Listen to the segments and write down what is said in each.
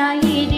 ใจดี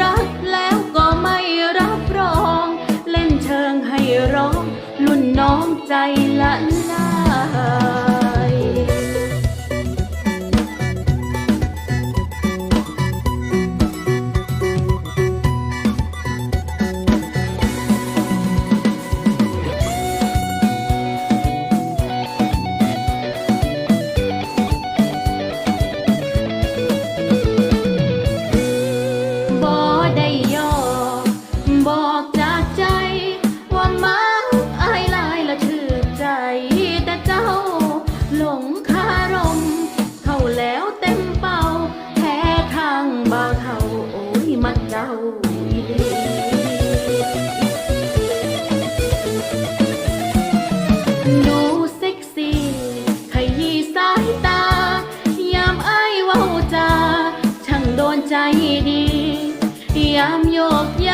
รักแล้วก็ไม่รับรอง เล่นเชิงให้ร้อง รุ่นน้องใจละลา ดูเซ็กซี่ขยี้สายตา ยามไอ้ว่าจาช่างโดนใจดี ยามโยกยา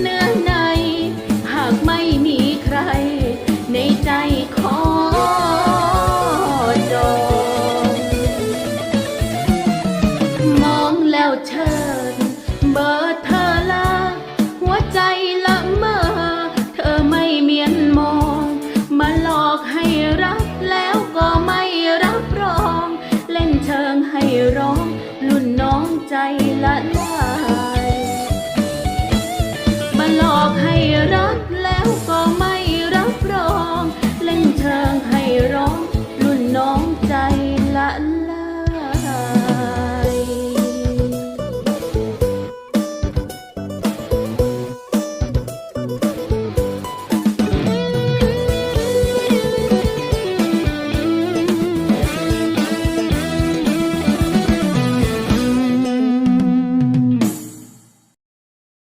ใหากไม่มีใคร ในใจขอจอมองแล้วเชิญ เบอร์เธอละ หัวใจละเมอเธอไม่เมียนมอง มาหลอกให้รักแล้วก็ไม่รับรอง เล่นเชิให้ร้อง รุนน้องใจละ